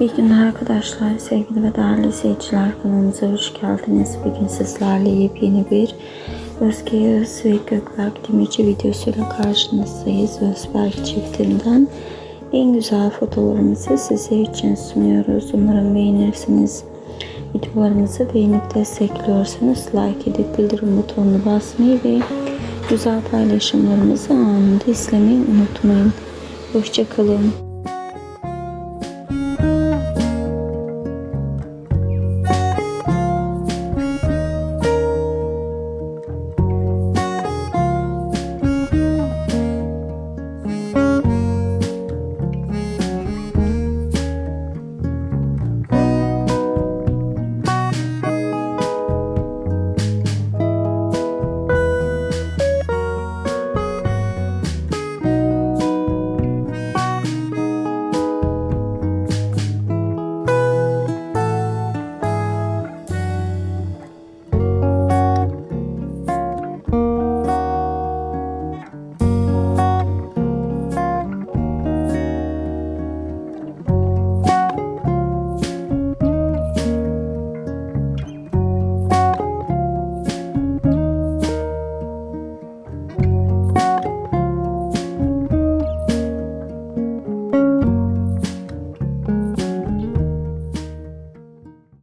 İyi günler arkadaşlar, sevgili ve değerli seyirciler kanalımıza hoş geldiniz. Bugün sizlerle yepyeni bir Özge Yağız ve Gökberk Demirci videosuyla karşınızdayız. Özberk çiftinden en güzel fotolarımızı size için sunuyoruz. Umarım beğenirsiniz. Videolarımızı beğenip destekliyorsanız like edip bildirim butonunu basmayı ve güzel paylaşımlarımızı anında izlemeyi unutmayın. Hoşçakalın.